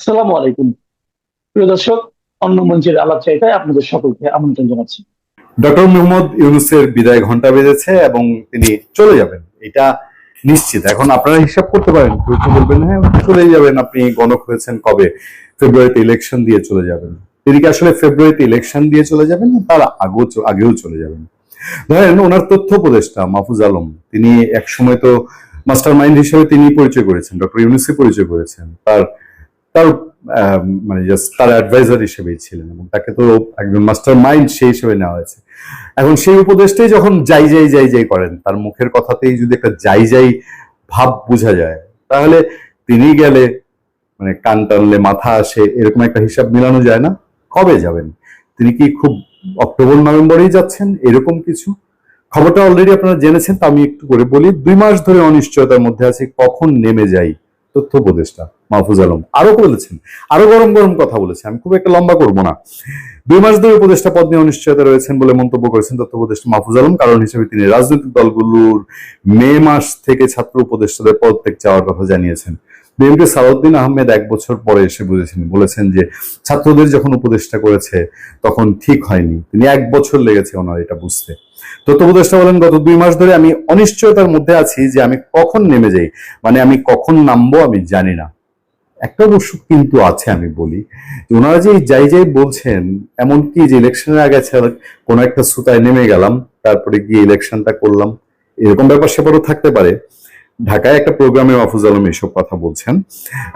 আসসালামু আলাইকুম। প্রিয় দর্শক, অন্য মঞ্চের আলাপ চাইতায় আপনাদের সকলকে আমন্ত্রণ জানাচ্ছি। ডক্টর মোহাম্মদ ইউনুসের বিদায় ঘণ্টা বেজেছে এবং তিনি চলে যাবেন। এটা নিশ্চিত। এখন আপনারা হিসাব করতে পারেন কেউ বলবেন হ্যাঁ চলে যাবেন। আপনি গণক হয়েছেন কবে? ফেব্রুয়ারিতে ইলেকশন দিয়ে চলে যাবেন। তিনি কি আসলে ফেব্রুয়ারিতে ইলেকশন দিয়ে চলে যাবেন না, তার আগেও আগেও চলে যাবেন? ধরেন, ওনার তথ্য উপদেষ্টা মাহফুজ আলম, তিনি এক সময় তো মাস্টার মাইন্ড হিসেবে তিনি পরিচয় করেছেন, ডক্টর ইউনুসি পরিচয় করেছেন। তার তার মানে জাস্ট তার অ্যাডভাইজার হিসেবেই ছিলেন এবং তাকে তো একজন মাস্টার মাইন্ড সেই হিসেবে নেওয়া হয়েছে। এখন সেই উপদেশটাই যখন যাই যাই যাই যাই করেন, তার মুখের কথাতেই যদি একটা যাই যাই ভাব বোঝা যায়, তাহলে তিনি গেলে মানে কান টানলে মাথা আসে, এরকম একটা হিসাব মিলানো যায় না। কবে যাবেন? তিনি কি খুব অক্টোবর, নভেম্বরেই যাচ্ছেন? এরকম কিছু? খবরটা অলরেডি আপনারা জেনেছেন, তা আমি একটু করে বলি। দুই মাস ধরে অনিশ্চয়তার মধ্যে আছে, কখন নেমে যাই? তথ্য উপদেষ্টা মাহফুজ আলম। আরও বলেছেন, আরও গরম গরম কথা বলেছেন আমি খুব একটা লম্বা করব না। দুই মাস ধরে উপদেষ্টা পদ নিয়ে অনিশ্চয়তা রয়েছেন বলে মন্তব্য করেছেন তথ্য উপদেষ্টা মাহফুজ আলম। কারণ হিসেবে তিনি রাজনৈতিক দলগুলোর মে মাস থেকে ছাত্র উপদেষ্টাদের পদত্যাগ চাওয়ার কথা জানিয়েছেন। বিএনপি সালাউদ্দিন আহমেদ এক বছর পরে এসে বুঝেছেন, বলেছেন যে ছাত্রদের যখন উপদেষ্টা করেছে, তখন ঠিক হয়নি। তিনি এক বছর লেগেছে ওনার এটা বুঝতে। উপদেষ্টা বলেন, গত দুই মাস ধরে আমি অনিশ্চয়তার মধ্যে আছি যে আমি কখন নেমে যাই। মানে আমি কখন নামবো আমি জানি না। একটা অবশ্য কিন্তু আছে আমি বলি ওনারা যে যাই যাই বলছেন, এমনকি যে ইলেকশনের আগে কোন একটা সুতায় নেমে গেলাম, তারপরে গিয়ে ইলেকশনটা করলাম, এরকম ব্যাপার সেবারও থাকতে পারে। ঢাকায় একটা প্রোগ্রামে মাহফুজ আলম এসব কথা বলছেন,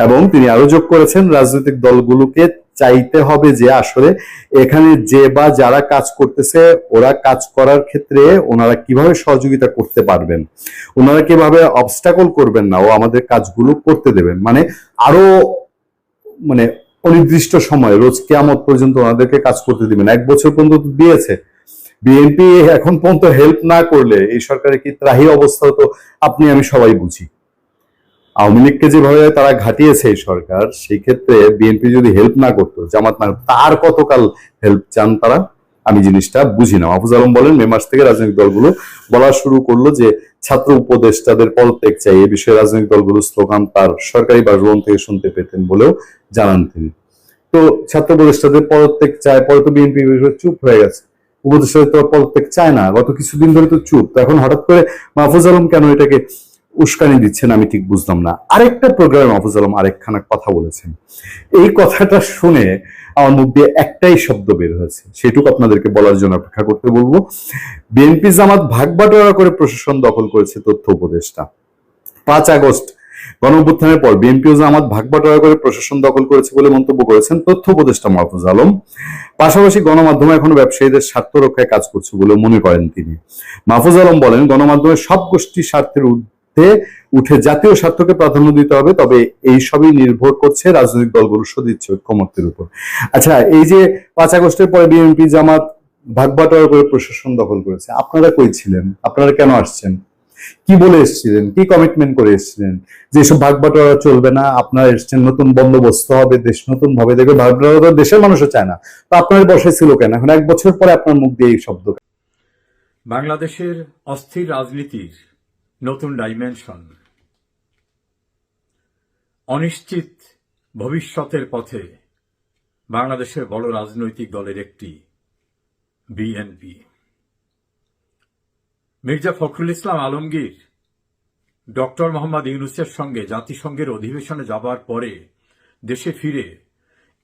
এবং তিনি আরও যোগ করেছেন, রাজনৈতিক দলগুলোকে চাইতে হবে যে আসলে এখানে যে বা যারা কাজ করতেছে, ওরা কাজ করার ক্ষেত্রে ওনারা কীভাবে সহযোগিতা করতে পারবেন? ওনারা কীভাবে অবস্টাকল করবেন না? ও আমাদের কাজগুলো করতে দেবেন। মানে আরও মানে অনির্দিষ্ট সময়, রোজ কেয়ামত পর্যন্ত ওনাদেরকে কাজ করতে দিবেন। এক বছর পর্যন্ত দিয়েছে। বিএনপি এখন পর্যন্ত হেল্প না করলে, এই সরকারের কি ত্রাহি অবস্থা তো আপনি আমি সবাই বুঝি। আওয়ামী লীগকে যেভাবে তারা ঘাটিয়েছে এই সরকার, সেই ক্ষেত্রে বিএনপি যদি হেল্প না করতো, জামাত না তার কতকাল হেল্প চান তারা? আমি জিনিসটা বুঝি না। মাহফুজ আলম বলেন, মে মাস থেকে রাজনৈতিক দলগুলো বলা শুরু করল যে, ছাত্র উপদেষ্টাদের পদত্যাগ চাই। এ বিষয়ে রাজনৈতিক দলগুলো স্লোগান তার সরকারি বাসভবন থেকে শুনতে পেতেন বলেও জানান তিনি। তো ছাত্র উপদেষ্টাদের পদত্যাগ চায়, পরে তো বিএনপি চুপ হয়ে গেছে। উপদেষ্টাদের তো পদত্যাগ চায় না। গত কিছুদিন ধরে তো চুপ। তো এখন হঠাৎ করে মাহফুজ আলম কেন এটাকে উস্কানি দিচ্ছেন, আমি ঠিক বুঝলাম না। আরেকটা প্রোগ্রামে মাহফুজ আলম আরেকখানা কথা বলেছেন। এই কথাটা শুনে আমার মুখ দিয়ে একটাই শব্দ বের হয়েছে। সেটুকু আপনাদেরকে বলার জন্য অপেক্ষা করতে বলব। বিএনপি জামাত ভাগ বাটোয়ারা করে প্রশাসন দখল করেছে তথ্য উপদেষ্টা। পাঁচ আগস্ট গণঅভ্যুত্থানের পর বিএনপি ও জামাত ভাগ বাটোয়ারা করে প্রশাসন দখল করেছে বলে মন্তব্য করেছেন তথ্য উপদেষ্টা মাহফুজ আলম। পাশাপাশি গণমাধ্যমে এখনও ব্যবসায়ীদের স্বার্থ রক্ষায় কাজ করছে বলে মনে করেন তিনি। মাহফুজ আলম বলেন গণমাধ্যমের সব গোষ্ঠীর স্বার্থের ঊর্ধ্বে উঠে জাতীয় স্বার্থকে প্রাধান্য দিতে হবে, তবে এই সবই নির্ভর করছে রাজনৈতিক দলগুলোর সদিচ্ছ, ঐক্যমত্যের উপর। আচ্ছা এই যে পাঁচ আগস্টের পরে বিএনপি, জামাত ভাগ বাটোয়ারা করে প্রশাসন দখল করেছে, আপনারা কই ছিলেন? আপনারা কেন আসছেন? কি বলে এসেছিলেন? কি কমিটমেন্ট করে এসেছিলেন? যে এসব ভাগ বাটোয়ারা চলবে না, আপনারা এসেছেন, নতুন বন্দোবস্ত হবে, দেশ নতুন ভাবে দেখবে ভাগ বাটোয়ারা তো দেশের মানুষও চায় না। তো আপনার বসে ছিল কেন? এখন এক বছর পরে আপনার মুখ দিয়ে এই শব্দ। বাংলাদেশের অস্থির রাজনীতির নতুন ডাইমেনশন অনিশ্চিত ভবিষ্যতের পথে বাংলাদেশের বড় রাজনৈতিক দলের একটি বিএনপি মির্জা ফখরুল ইসলাম আলমগীর, ডক্টর মোহাম্মদ ইউনুসের সঙ্গে জাতিসংঘের অধিবেশনে যাবার পরে দেশে ফিরে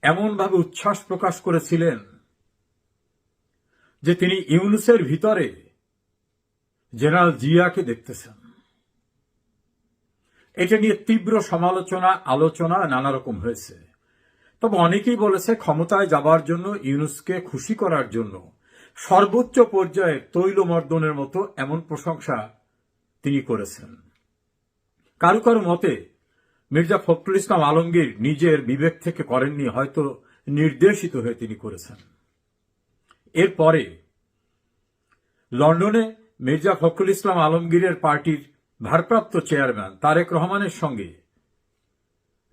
এমনভাবে উচ্ছ্বাস প্রকাশ করেছিলেন যে তিনি ইউনুসের ভিতরে জেনারেল জিয়াকে দেখতেছেন। এটা নিয়ে তীব্র সমালোচনা, আলোচনা নানা রকম হয়েছে। তবে অনেকেই বলেছে ক্ষমতায় যাবার জন্য, ইউনুসকে খুশি করার জন্য সর্বোচ্চ পর্যায়ে তৈলমর্দনের মতো এমন প্রশংসা তিনি করেছেন। কারও কারও মতে, মির্জা ফখরুল ইসলাম আলমগীর নিজের বিবেক থেকে করেননি, হয়তো নির্দেশিত হয়ে তিনি করেছেন। এরপরে, লন্ডনে মির্জা ফখরুল ইসলাম আলমগীরের পার্টির ভারপ্রাপ্ত চেয়ারম্যান তারেক রহমানের সঙ্গে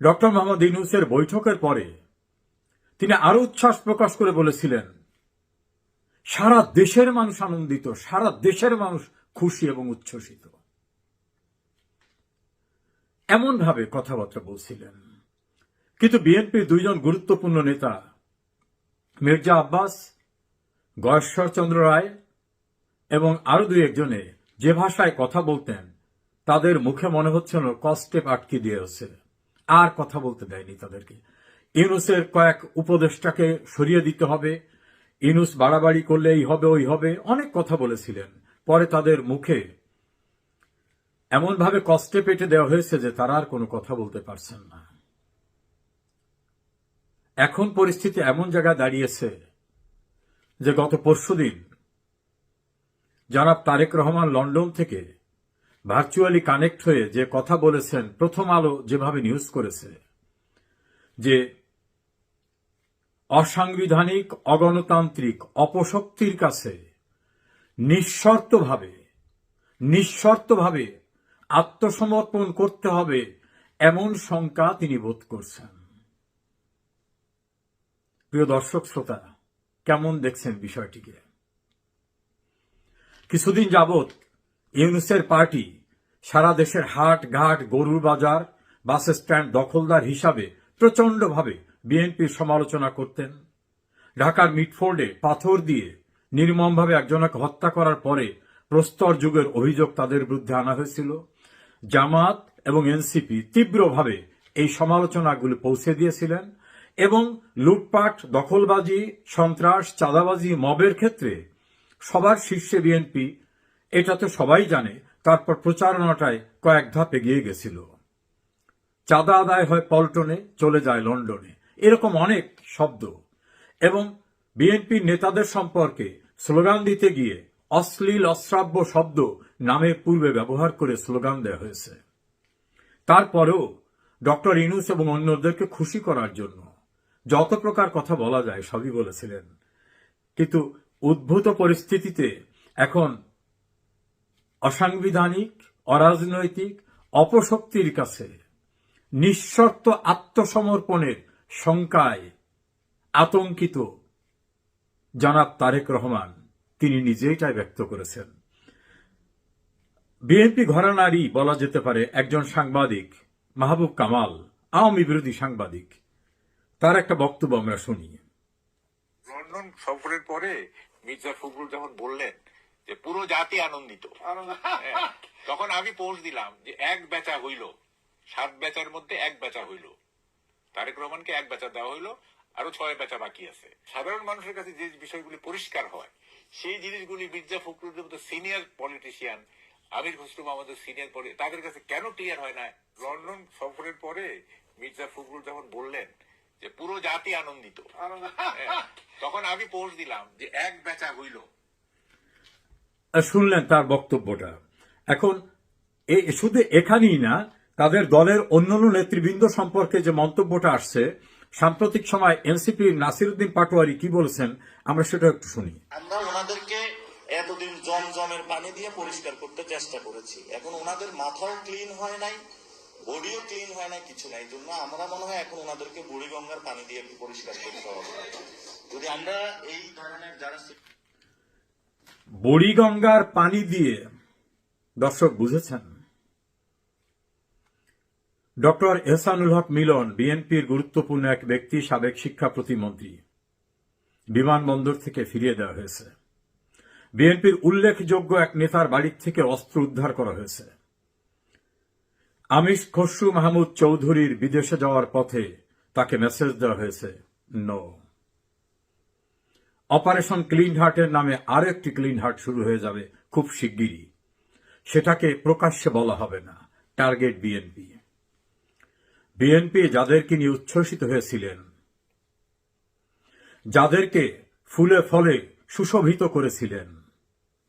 ডক্টর মোহাম্মদ ইউনুসের বৈঠকের পরে তিনি আরও উচ্ছ্বাস প্রকাশ করে বলেছিলেন, সারা দেশের মানুষ আনন্দিত, সারা দেশের মানুষ খুশি এবং উচ্ছ্বসিত। এমনভাবে কথাবার্তা বলছিলেন। কিন্তু বিএনপির দুইজন গুরুত্বপূর্ণ নেতা মির্জা আব্বাস, গয়েশ্বরচন্দ্র রায় এবং আরও দুই একজনে যে ভাষায় কথা বলতেন তাদের মুখে মনে হচ্ছিল কষ্টে আটকে দিয়েছে। আর কথা বলতে দেয়নি তাদেরকে। ইউনুসের কয়েক উপদেষ্টাকে সরিয়ে দিতে হবে। ইউনুস বাড়াবাড়ি করলে এই হবে, ওই হবে। অনেক কথা বলেছিলেন। পরে তাদের মুখে এমনভাবে কষ্টে পেটে দেওয়া হয়েছে যে তারা আর কোনো কথা বলতে পারছেন না। এখন পরিস্থিতি এমন জায়গায় দাঁড়িয়েছে যে গত পরশুদিন জনাব তারেক রহমান লন্ডন থেকে ভার্চুয়ালি কানেক্ট হয়ে যে কথা বলেছেন, প্রথম আলো যেভাবে নিউজ করেছে, যে অসাংবিধানিক, অগণতান্ত্রিক, অপশক্তির কাছে নিঃশর্তভাবে নিঃশর্তভাবে আত্মসমর্পণ করতে হবে এমন শঙ্কা তিনি বোধ করছেন। প্রিয় দর্শক শ্রোতা, কেমন দেখছেন বিষয়টিকে? কিছুদিন যাবৎ ইউনুসের পার্টি সারা দেশের হাট, ঘাট, গরুর বাজার, বাস স্ট্যান্ড দখলদার হিসাবে প্রচণ্ডভাবে বিএনপির সমালোচনা করতেন। ঢাকার মিটফোর্ডে পাথর দিয়ে নির্মমভাবে একজনকে হত্যা করার পরে প্রস্তর যুগের অভিযোগ তাদের বিরুদ্ধে আনা হয়েছিল। জামাত এবং এনসিপি তীব্রভাবে এই সমালোচনাগুলি পৌঁছে দিয়েছিলেন এবং লুটপাট, দখলবাজি, সন্ত্রাস, চাঁদাবাজি, মবের ক্ষেত্রে সবার শীর্ষে বিএনপি এটা তো সবাই জানে তারপর প্রচারণাটায় কয়েক ধাপ এগিয়ে গেছিল। চাঁদা আদায় হয় পল্টনে, চলে যায় লন্ডনে। এরকম অনেক শব্দ। এবং বিএনপির নেতাদের সম্পর্কে স্লোগান দিতে গিয়ে অশ্লীল, অশ্রাব্য শব্দ নামের পূর্বে ব্যবহার করে স্লোগান দেওয়া হয়েছে। তারপরেও ডক্টর ইনুস এবং অন্যদেরকে খুশি করার জন্য যত প্রকার কথা বলা যায় সবই বলেছিলেন। কিন্তু উদ্ভূত পরিস্থিতিতে এখন অসাংবিধানিক, অরাজনৈতিক, অপশক্তির কাছে নিঃশর্ত আত্মসমর্পণের শঙ্কায় আতঙ্কিত জনাব তারেক রহমান। তিনি নিজেইটাই ব্যক্ত করেছেন। বিএনপি ঘরানারই বলা যেতে পারে একজন সাংবাদিক, মাহবুব কামাল, আওয়ামী বিরোধী সাংবাদিক। তার একটা বক্তব্য আমরা শুনি। লন্ডন সফরের পরে মির্জা ফখরুল যখন বললেন যে পুরো জাতি আনন্দিত। হ্যাঁ, তখন আমি পোস্ট দিলাম যে এক বেচা হইল সাত বেচার মধ্যে এক বেচা হইল। তারেক রহমানকে এক বেচা দেওয়া হইল আরও ছয় বেচা বাকি আছে। সাধারণ মানুষের কাছে যে বিষয়গুলি পরিষ্কার হয় সেই জিনিসগুলি মির্জা ফখরুলের মতো সিনিয়র পলিটিশিয়ান আমির খসরু মাহমুদের সিনিয়র পলি তাদের কাছে কেন ক্লিয়ার হয় না? লন্ডন সফরের পরে মির্জা ফখরুল যখন বললেন যে পুরো জাতি আনন্দিত। হ্যাঁ, তখন আমি পোস্ট দিলাম যে এক বেচা হইল শুনলেন তার বক্তব্যটা। এখন শুধু এখানেই না, তাদের দলের অন্যান্য নেতৃবৃন্দ সম্পর্কে যে মন্তব্যটা আসছে, সাম্প্রতিক সময় এনসিপির নাসিরুদ্দিন পাটোয়ারি কি বলেছেন, আমরা সেটা একটু শুনি। আমরা ওনাদেরকে এতদিন জমজমের পানি দিয়ে পরিষ্কার করতে চেষ্টা করেছি। এখন ওনাদের মাথাও ক্লিন হয় নাই, বডিও ক্লিন হয় নাই, কিছু নাই। জন্য আমরা মনে হয় এখন ওনাদেরকে বুড়িগঙ্গার পানি দিয়ে পরিষ্কার করতে হবে। যদি আমরা এই ধরনের যারা বুড়িগঙ্গার পানি দিয়ে। দর্শক বুঝেছেন? ডক্টর এহসানুল হক মিলন, বিএনপির গুরুত্বপূর্ণ এক ব্যক্তি, সাবেক শিক্ষা প্রতিমন্ত্রী। বিমানবন্দর থেকে ফিরিয়ে দেওয়া হয়েছে। বিএনপির উল্লেখযোগ্য এক নেতার বাড়ি থেকে অস্ত্র উদ্ধার করা হয়েছে। আমিষ খসরু মাহমুদ চৌধুরীর বিদেশে যাওয়ার পথে তাকে মেসেজ দেওয়া হয়েছে নো অপারেশন ক্লিন হার্টের নামে আরও একটি ক্লিন হার্ট শুরু হয়ে যাবে খুব শিগগিরই। সেটাকে প্রকাশ্যে বলা হবে না, টার্গেট বিএনপি। বিএনপি যাদেরকে নিয়ে উচ্ছ্বসিত হয়েছিলেন, যাদেরকে ফুলে ফলে সুশোভিত করেছিলেন,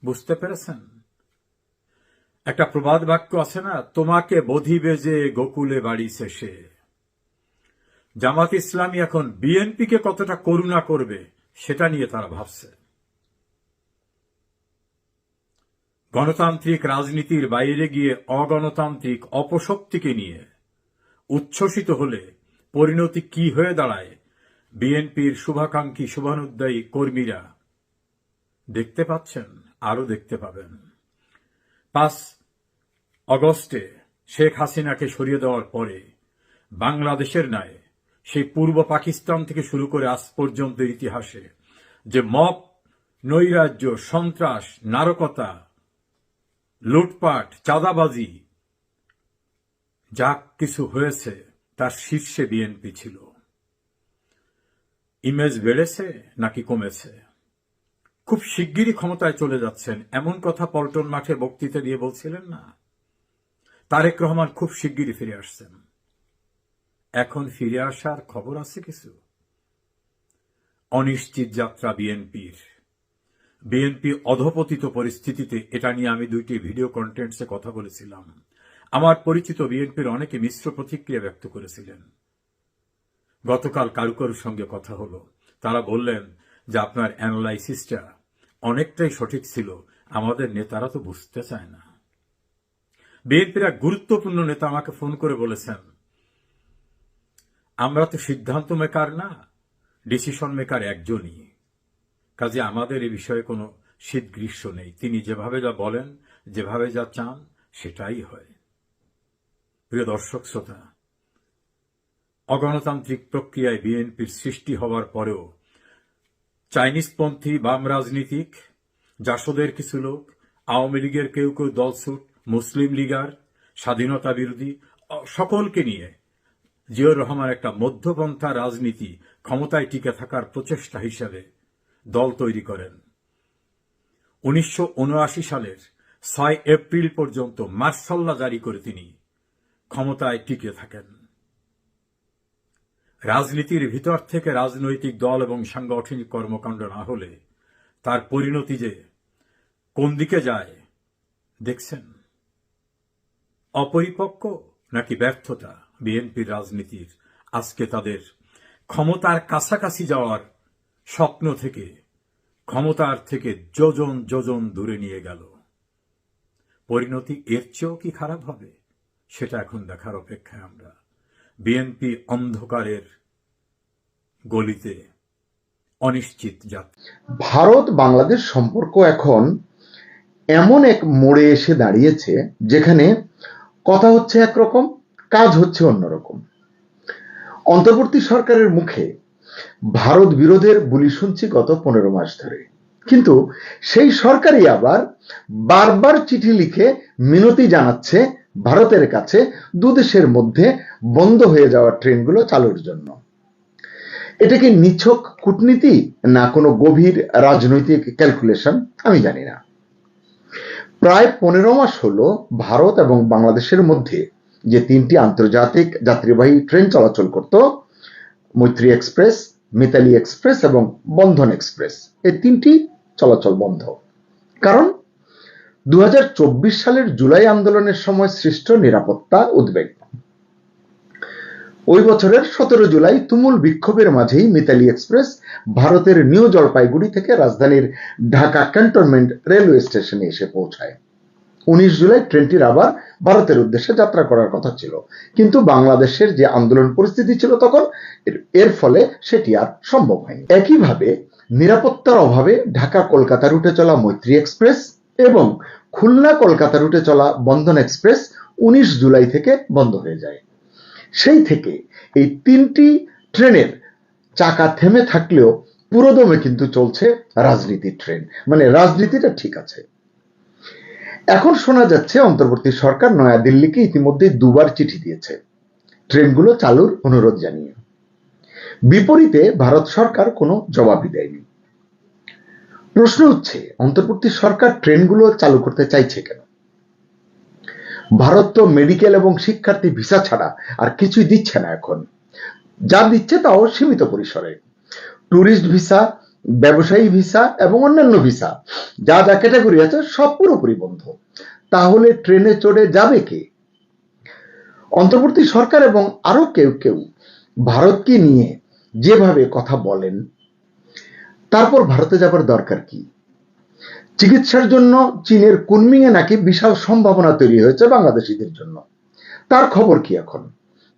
বুঝতে পেরেছেন? একটা প্রবাদ বাক্য আছে না, তোমাকে বধিবে যে গোকুলে বাড়ি শেষে। জামাত ইসলামী এখন বিএনপিকে কতটা করুণা করবে সেটা নিয়ে তারা ভাবছে। গণতান্ত্রিক রাজনীতির বাইরে গিয়ে অগণতান্ত্রিক অপশক্তিকে নিয়ে উচ্ছ্বসিত হলে পরিণতি কি হয়ে দাঁড়ায়, বিএনপির শুভাকাঙ্ক্ষী শুভানুদ্দায়ী কর্মীরা দেখতে পাচ্ছেন আরও দেখতে পাবেন। পাঁচ অগস্টে শেখ হাসিনাকে সরিয়ে দেওয়ার পরে বাংলাদেশের ন্যায় সেই পূর্ব পাকিস্তান থেকে শুরু করে আজ পর্যন্ত ইতিহাসে যে মব, নৈরাজ্য, সন্ত্রাস, নারকতা, লুটপাট, চাঁদাবাজি, যা কিছু হয়েছে তার শীর্ষে বিএনপি ছিল। ইমেজ বেড়েছে নাকি কমেছে? খুব শিগগিরই ক্ষমতায় চলে যাচ্ছেন। এমন কথা পল্টন মাঠে বক্তৃতা দিয়ে বলছিলেন না? তারেক রহমান খুব শিগগিরই ফিরে আসছেন। এখন ফিরে আসার খবর আছে কিছু? অনিশ্চিত যাত্রা বিএনপির। বিএনপি অধপতিত পরিস্থিতিতে এটা নিয়ে আমি দুইটি ভিডিও কন্টেন্টসে কথা বলেছিলাম। আমার পরিচিত বিএনপির অনেকে মিশ্র প্রতিক্রিয়া ব্যক্ত করেছিলেন। গতকাল কারু কারুর সঙ্গে কথা হলো। তারা বললেন যে, আপনার অ্যানালাইসিসটা অনেকটাই সঠিক ছিল। আমাদের নেতারা তো বুঝতে চায় না। বিএনপির এক গুরুত্বপূর্ণ নেতা আমাকে ফোন করে বলেছেন আমরা তো সিদ্ধান্ত মেকার না ডিসিশন মেকার একজনই। কাজে আমাদের এ বিষয়ে কোনো শীত গ্রীষ্ম নেই। তিনি যেভাবে যা বলেন, যেভাবে যা চান, সেটাই হয়। প্রিয় দর্শক, শ্রোতা, অগণতান্ত্রিক প্রক্রিয়ায় বিএনপির সৃষ্টি হওয়ার পরেও চাইনিজপন্থী বাম রাজনীতিক, জাসদের কিছু লোক, আওয়ামী লীগের কেউ কেউ দলছুট মুসলিম লীগার, স্বাধীনতা বিরোধী, সকলকে নিয়ে জিয়র রহমান একটা মধ্যপন্থা রাজনীতি ক্ষমতায় টিকে থাকার প্রচেষ্টা হিসেবে দল তৈরি করেন। উনিশশো উনআশি সালের ছয় এপ্রিল পর্যন্ত মার্শাল্লা জারি করে তিনি ক্ষমতায় টিকে থাকেন। রাজনীতির ভিতর থেকে রাজনৈতিক দল এবং সাংগঠনিক কর্মকাণ্ড না হলে তার পরিণতি যে কোন দিকে যায়, দেখছেন? অপরিপক্ক নাকি ব্যর্থতা? বিএনপির রাজনীতির। আজকে তাদের ক্ষমতার কাছাকাছি যাওয়ার স্বপ্ন থেকে, ক্ষমতার থেকে যোজন যোজন দূরে নিয়ে গেল। পরিণতি এর চেয়েও কি খারাপ হবে, সেটা এখন দেখার অপেক্ষায় আমরা। বিএনপি অন্ধকারের গলিতে অনিশ্চিত যাত্রা। ভারত বাংলাদেশ সম্পর্ক এখন এমন এক মোড়ে এসে দাঁড়িয়েছে, যেখানে কথা হচ্ছে একরকম কাজ হচ্ছে অন্যরকম। অন্তর্বর্তী সরকারের মুখে ভারত বিরোধের বুলি শুনছি গত পনেরো মাস ধরে। কিন্তু সেই সরকারই আবার বারবার চিঠি লিখে মিনতি জানাচ্ছে ভারতের কাছে দুদেশের মধ্যে বন্ধ হয়ে যাওয়া ট্রেনগুলো চালুর জন্য। এটা কি নিছক কূটনীতি না কোনো গভীর রাজনৈতিক ক্যালকুলেশন? আমি জানি না। প্রায় পনেরো মাস হলো ভারত এবং বাংলাদেশের মধ্যে যে তিনটি আন্তর্জাতিক যাত্রীবাহী ট্রেন চলাচল করত, মৈত্রী এক্সপ্রেস, মিতালি এক্সপ্রেস এবং বন্ধন এক্সপ্রেস। এই তিনটি চলাচল বন্ধ। কারণ দু হাজার চব্বিশ সালের জুলাই আন্দোলনের সময় সৃষ্ট নিরাপত্তা উদ্বেগ। ওই বছরের সতেরো জুলাই তুমুল বিক্ষোভের মাঝেই মিতালি এক্সপ্রেস ভারতের নিউ জলপাইগুড়ি থেকে রাজধানীর ঢাকা ক্যান্টনমেন্ট রেলওয়ে স্টেশনে এসে পৌঁছায়। উনিশ জুলাই ট্রেনটির আবার ভারতের উদ্দেশ্যে যাত্রা করার কথা ছিল। কিন্তু বাংলাদেশের যে আন্দোলন পরিস্থিতি ছিল তখন, এর- ফলে সেটি আর সম্ভব হয়নি। একইভাবে নিরাপত্তার অভাবে ঢাকা কলকাতা রুটে চলা মৈত্রী এক্সপ্রেস এবং খুলনা কলকাতা রুটে চলা বন্ধন এক্সপ্রেস উনিশ জুলাই থেকে বন্ধ হয়ে যায়। সেই থেকে এই তিনটি ট্রেনের চাকা থেমে থাকলেও পুরোদমে কিন্তু চলছে রাজনীতির ট্রেন। মানে রাজনীতিটা ঠিক আছে। এখন শোনা যাচ্ছে অন্তর্বর্তী সরকার নয়াদিল্লিকে ইতিমধ্যে দুবার চিঠি দিয়েছে। ট্রেনগুলো চালুর অনুরোধ জানিয়ে। বিপরীতে ভারত সরকার কোনো জবাবই দেয়নি। প্রশ্ন হচ্ছে, অন্তর্বর্তী সরকার ট্রেনগুলো চালু করতে চাইছে কেন? ভারত তো মেডিকেল এবং শিক্ষার্থী ভিসা ছাড়া আর কিছুই দিচ্ছে না এখন। যা দিচ্ছে তাও সীমিত পরিসরে। ট্যুরিস্ট ভিসা ব্যবসায়ী ভিসা এবং অন্যান্য ভিসা, যা যা ক্যাটাগরি আছে সব পুরোপুরি বন্ধ। তাহলে ট্রেনে চড়ে যাবে কে? অন্তর্বর্তী সরকার এবং আরও কেউ কেউ ভারতকে নিয়ে যেভাবে কথা বলেন, তারপর ভারতে যাবার দরকার কি? চিকিৎসার জন্য চীনের কুনমিংয়ে নাকি বিশাল সম্ভাবনা তৈরি হয়েছে বাংলাদেশিদের জন্য। তার খবর কি এখন?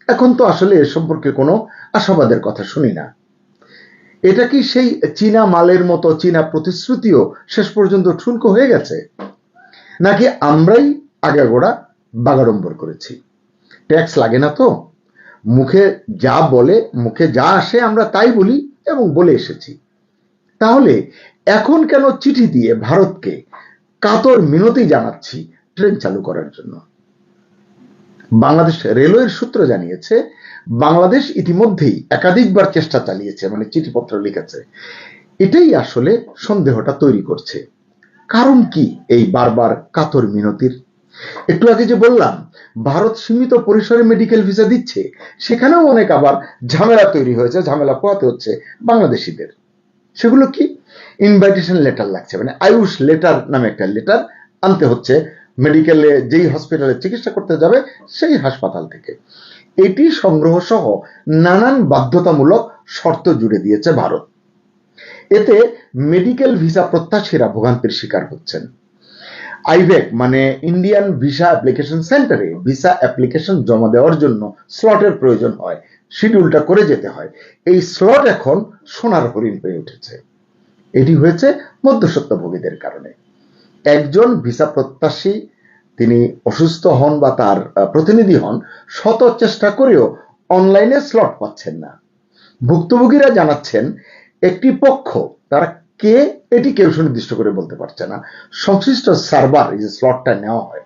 এখন তো আসলে এ সম্পর্কে কোনো আশাবাদের কথা শুনি না। এটা কি সেই চীনা মালের মতো চীনা প্রতিশ্রুতিও শেষ পর্যন্ত ঠুনকো হয়ে গেছে? নাকি আমরাই আগাগোড়া বাগাড়ম্বর করেছি? ট্যাক্স লাগে না তো? মুখে যা বলে, মুখে যা আসে আমরা তাই বলি এবং বলে এসেছি। তাহলে এখন কেন চিঠি দিয়ে ভারতকে কাতর মিনতি জানাচ্ছি ট্রেন চালু করার জন্য? বাংলাদেশ রেলওয়ের সূত্র জানিয়েছে, বাংলাদেশ ইতিমধ্যেই একাধিকবার চেষ্টা চালিয়েছে মানে চিঠিপত্র লিখেছে। এটাই আসলে সন্দেহটা তৈরি করছে। কারণ কি এই বারবার কাতর মিনতির? একটু আগে যে বললাম, ভারত সীমিত পরিসরে মেডিকেল ভিসা দিচ্ছে, সেখানেও অনেক আবার ঝামেলা তৈরি হয়েছে, ঝামেলা পোহাতে হচ্ছে বাংলাদেশিদের। সেগুলো কি? ইনভাইটেশন লেটার লাগছে মানে আয়ুষ লেটার নামে একটা লেটার আনতে হচ্ছে মেডিকেলে যেই হসপিটালে চিকিৎসা করতে যাবে সেই হাসপাতাল থেকে। এটি সংগ্রহ সহ নানান বাধ্যতামূলক শর্ত জুড়ে দিয়েছে ভারত। এতে মেডিকেল ভিসা প্রত্যাশীরা ভোগান্তির শিকার হচ্ছেন। আইভেক মানে ইন্ডিয়ান ভিসা অ্যাপ্লিকেশন সেন্টারে ভিসা অ্যাপ্লিকেশন জমা দেওয়ার জন্য স্লটের প্রয়োজন হয়, শিডিউলটা করে যেতে হয়। এই স্লট এখন সোনার হরিণ হয়ে উঠেছে। এটি হয়েছে মধ্যসত্ত্বভোগীদের কারণে। একজন ভিসা প্রত্যাশী, তিনি অসুস্থ হন বা তার প্রতিনিধি হন, শত চেষ্টা করেও অনলাইনে স্লট পাচ্ছেন না। ভুক্তভোগীরা জানাচ্ছেন, একটি পক্ষ, তারা কে, এটি কেউ সুনির্দিষ্ট করে বলতে পারছে না। সংশ্লিষ্ট সার্ভার, এই যে স্লটটা নেওয়া হয়,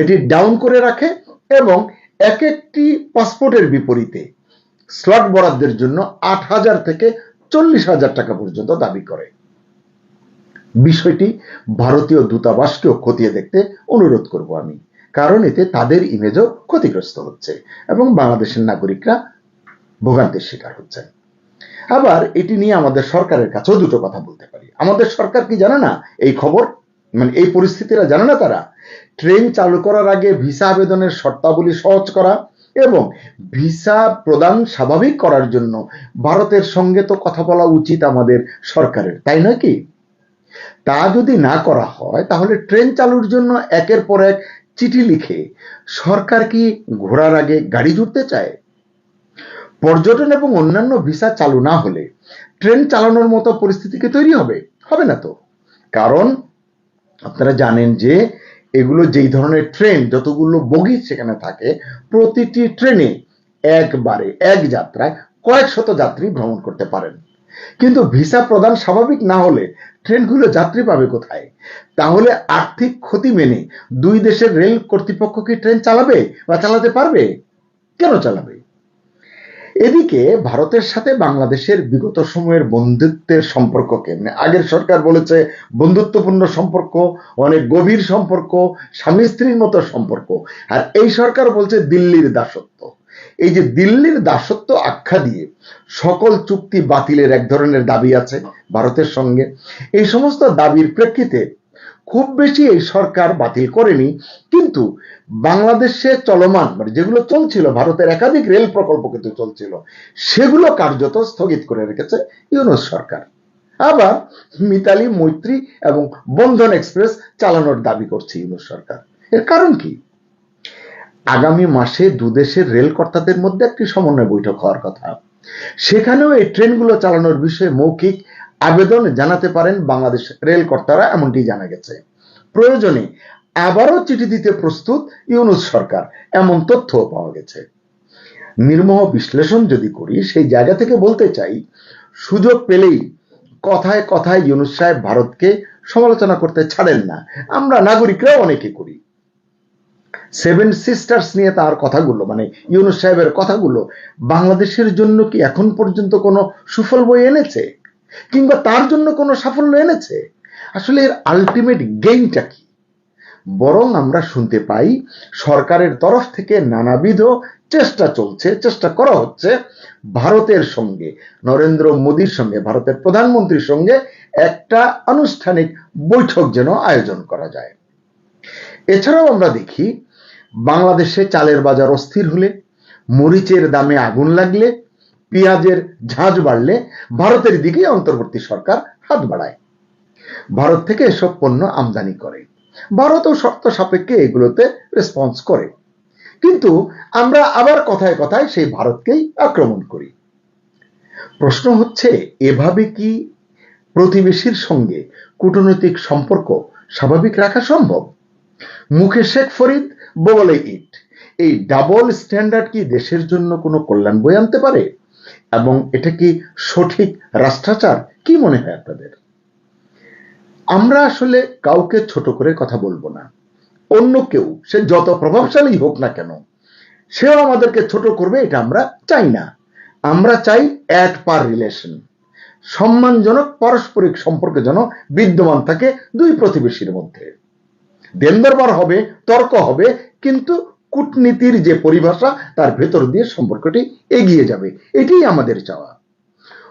এটি ডাউন করে রাখে এবং এক একটি পাসপোর্টের বিপরীতে স্লট বরাদ্দের জন্য আট হাজার থেকে চল্লিশ হাজার টাকা পর্যন্ত দাবি করে। বিষয়টি ভারতীয় দূতাবাসকেও খতিয়ে দেখতে অনুরোধ করব আমি। কারণ এতে তাদের ইমেজও ক্ষতিগ্রস্ত হচ্ছে এবং বাংলাদেশের নাগরিকরা ভোগান্তির শিকার হচ্ছেন আবার এটি নিয়ে আমাদের সরকারের কাছেও দুটো কথা বলতে পারি। আমাদের সরকার কি জানে না এই খবর? মানে এই পরিস্থিতিরা জানে না তারা? ট্রেন চালু করার আগে ভিসা আবেদনের শর্তাবলী সহজ করা এবং ভিসা প্রদান স্বাভাবিক করার জন্য ভারতের সঙ্গে তো কথা বলা উচিত আমাদের সরকারের, তাই নয় কি? তা যদি না করা হয়, তাহলে ট্রেন চালুর জন্য একের পর এক চিঠি লিখে সরকার কি ঘোরার আগে গাড়ি জুড়তে চায়? পর্যটন এবং অন্যান্য ভিসা চালু না হলে ট্রেন চালানোর মতো পরিস্থিতি কি তৈরি হবে? হবে না তো। কারণ আপনারা জানেন যে এগুলো যেই ধরনের ট্রেন, যতগুলো বগি সেখানে থাকে, প্রতিটি ট্রেনে একবারে এক যাত্রায় কয়েক শত যাত্রী ভ্রমণ করতে পারেন। কিন্তু ভিসা প্রদান স্বাভাবিক না হলে ট্রেনগুলো যাত্রী পাবে কোথায়? তাহলে আর্থিক ক্ষতি মেনে দুই দেশের রেল কর্তৃপক্ষ কি ট্রেন চালাবে বা চালাতে পারবে? কেন চালাবে? এদিকে ভারতের সাথে বাংলাদেশের বিগত সময়ের বন্ধুত্বের সম্পর্ককে মানে আগের সরকার বলেছে, বন্ধুত্বপূর্ণ সম্পর্ক, অনেক গভীর সম্পর্ক স্বামী স্ত্রীর মতো সম্পর্ক। আর এই সরকার বলছে দিল্লির দাসত্ব। এই যে দিল্লির দাসত্ব আখ্যা দিয়ে সকল চুক্তি বাতিলের এক ধরনের দাবি আছে ভারতের সঙ্গে। এই সমস্ত দাবির প্রেক্ষিতে খুব বেশি এই সরকার বাতিল করেনি, কিন্তু বাংলাদেশে চলমান মানে যেগুলো চলছিল, ভারতের একাধিক রেল প্রকল্প কিন্তু চলছিল, সেগুলো কার্যত স্থগিত করে রেখেছে ইউনুস সরকার। আবার মিতালি, মৈত্রী এবং বন্ধন এক্সপ্রেস চালানোর দাবি করছে ইউনুস সরকার। এর কারণ কি? আগামী মাসে দুদেশের রেল কর্তাদের মধ্যে একটি সমন্বয় বৈঠক হওয়ার কথা। সেখানেও এই ট্রেনগুলো চালানোর বিষয়ে মৌখিক আবেদন জানাতে পারেন বাংলাদেশ রেল কর্তারা এমনটি জানা গেছে। প্রয়োজনে আবারও চিঠি দিতে প্রস্তুত ইউনুস সরকার, এমন তথ্য পাওয়া গেছে। নির্মহ বিশ্লেষণ যদি করি, সেই জায়গা থেকে বলতে চাই, সুযোগ পেলেই কথায় কথায় ইউনুস সাহেব ভারতকে সমালোচনা করতে ছাড়েন না। আমরা নাগরিকরাও অনেকে করি। সেভেন সিস্টার্স নিয়ে তার কথাগুলো মানে ইউনুস সাহেবের কথাগুলো, বাংলাদেশের জন্য কি এখন পর্যন্ত কোনো সুফল বই এনেছে? কিংবা তার জন্য কোনো সাফল্য এনেছে? আসলে এর আলটিমেট গেইনটা কি? বরং আমরা শুনতে পাই, সরকারের তরফ থেকে নানাবিধ চেষ্টা চলছে, চেষ্টা করা হচ্ছে ভারতের সঙ্গে, নরেন্দ্র মোদীর সঙ্গে, ভারতের প্রধানমন্ত্রীর সঙ্গে একটা আনুষ্ঠানিক বৈঠক যেন আয়োজন করা যায়। এছাড়াও আমরা দেখি বাংলাদেশে চালের বাজার অস্থির হলে, মরিচের দামে আগুন লাগলে, পেঁয়াজের ঝাঁঝ বাড়লে ভারতের দিকে অন্তর্বর্তী সরকার হাত বাড়ায়। ভারত থেকে এসব পণ্য আমদানি করে। ভারতও শর্ত সাপেক্ষে এগুলোতে রেসপন্স করে। কিন্তু আমরা আবার কথায় কথায় সেই ভারতকেই আক্রমণ করি। প্রশ্ন হচ্ছে, এভাবে কি প্রতিবেশীর সঙ্গে কূটনৈতিক সম্পর্ক স্বাভাবিক রাখা সম্ভব? মুখে শেখ ফরিদ বগলে ইট। এই ডাবল স্ট্যান্ডার্ড কি দেশের জন্য কোনো কল্যাণ বয়ে আনতে পারে? এবং এটা কি সঠিক রাষ্ট্রাচার? কি মনে হয় আপনাদের? আমরা আসলে কাউকে ছোট করে কথা বলব না। অন্য কেউ, সে যত প্রভাবশালী হোক না কেন, সেও আমাদেরকে ছোট করবে, এটা আমরা চাই না। আমরা চাই অ্যাট পার রিলেশন সম্মানজনক পারস্পরিক সম্পর্কে যেন বিদ্যমান থাকে দুই প্রতিবেশীর মধ্যে। দেন দরবার হবে, তর্ক হবে কিন্তু কূটনীতির যে পরিভাষা, তার ভেতর দিয়ে সম্পর্কটি এগিয়ে যাবে। এটাই আমাদের চাওয়া।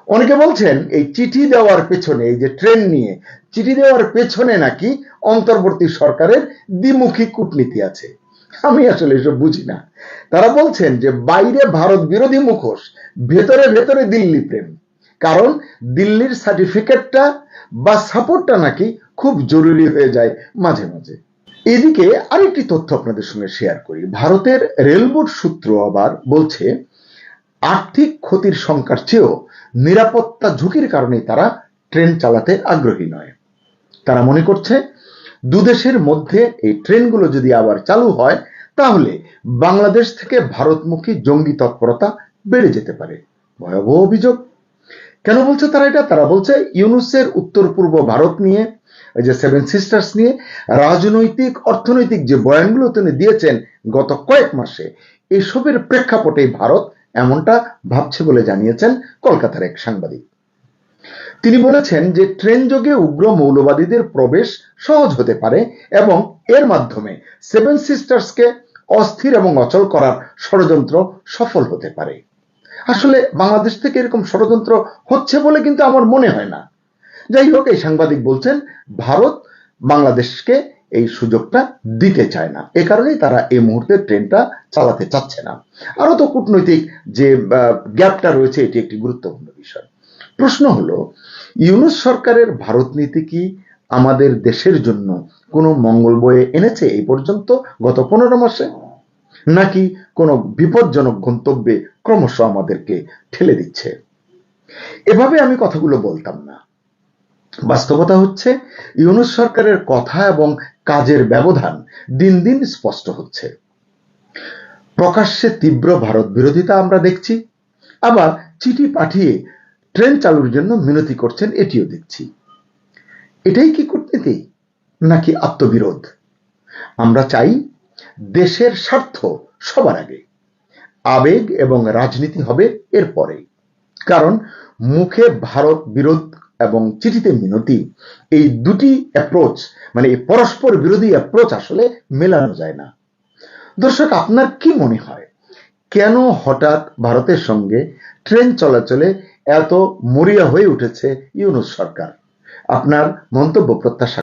অনেকে বলছেন, এই চিঠি দেওয়ার পেছনে, এই যে ট্রেন নিয়ে, চিঠি দেওয়ার পেছনে নাকি অন্তর্বর্তী সরকারের দ্বিমুখী কূটনীতি আছে? আমি আসলে এসব বুঝি না। তারা বলছেন যে, বাইরে ভারত বিরোধী মুখোশ, ভেতরে ভেতরে দিল্লি প্রেম। কারণ দিল্লির সার্টিফিকেটটা বা সাপোর্টটা নাকি খুব জরুরি হয়ে যায় মাঝে মাঝে। এদিকে আরেকটি তথ্য আপনাদের সঙ্গে শেয়ার করি। ভারতের রেলবোর্ড সূত্র আবার বলছে, আর্থিক ক্ষতির সংখ্যার চেয়েও নিরাপত্তা ঝুঁকির কারণেই তারা ট্রেন চালাতে আগ্রহী নয়। তারা মনে করছে, দুদেশের মধ্যে এই ট্রেনগুলো যদি আবার চালু হয়, তাহলে বাংলাদেশ থেকে ভারতমুখী জঙ্গি তৎপরতা বেড়ে যেতে পারে। ভয়াবহ অভিযোগ। কেন বলছে তারা এটা? তারা বলছে, ইউনুসের উত্তর পূর্ব ভারত নিয়ে যে সেভেন সিস্টার্স নিয়ে রাজনৈতিক, অর্থনৈতিক যে বয়ানগুলো তিনি দিয়েছেন গত কয়েক মাসে, এসবের প্রেক্ষাপটে ভারত এমনটা ভাবছে বলে জানিয়েছেন কলকাতার এক সাংবাদিক। তিনি বলেছেন যে ট্রেন যোগে উগ্র মৌলবাদীদের প্রবেশ সহজ হতে পারে এবং এর মাধ্যমে সেভেন সিস্টার্সকে অস্থির এবং অচল করার ষড়যন্ত্র সফল হতে পারে। আসলে বাংলাদেশ থেকে এরকম ষড়যন্ত্র হচ্ছে বলে কিন্তু আমার মনে হয় না। যাই হোক, এই সাংবাদিক বলছেন, ভারত বাংলাদেশকে এই সুযোগটা দিতে চায় না। এ কারণেই তারা এই মুহূর্তে ট্রেনটা চালাতে চাচ্ছে না। আরও তো কূটনৈতিক যে গ্যাপটা রয়েছে, এটি একটি গুরুত্বপূর্ণ বিষয়। প্রশ্ন হলো, ইউনুস সরকারের ভারত নীতি কি আমাদের দেশের জন্য কোনো মঙ্গল বয়ে এনেছে এই পর্যন্ত গত পনেরো মাসে? নাকি কোনো বিপজ্জনক গন্তব্যে ক্রমশ আমাদেরকে ঠেলে দিচ্ছে? এভাবে আমি কথাগুলো বলতাম না। বাস্তবতা হচ্ছে, ইউনুস সরকারের কথা এবং কাজের ব্যবধান দিন দিন স্পষ্ট হচ্ছে। প্রকাশ্যে তীব্র ভারত বিরোধিতা আমরা দেখছি, আবার চিঠি পাঠিয়ে ট্রেন চালুর জন্য মিনতি করছেন এটিও দেখছি। এটাই কি কূটনীতি, নাকি আত্মবিরোধ? আমরা চাই দেশের স্বার্থ সবার আগে। আবেগ এবং রাজনীতি হবে এরপরে। কারণ মুখে ভারত বিরোধ এবং চিঠিতে মিনতি। এই দুটি অ্যাপ্রোচ মানে এই পরস্পর বিরোধী অ্যাপ্রোচ আসলে মেলানো যায় না। দর্শক, আপনার কি মনে হয়? কেন হঠাৎ ভারতের সঙ্গে ট্রেন চলাচলে এত মরিয়া হয়ে উঠেছে ইউনুস সরকার? আপনার মন্তব্য প্রত্যাশা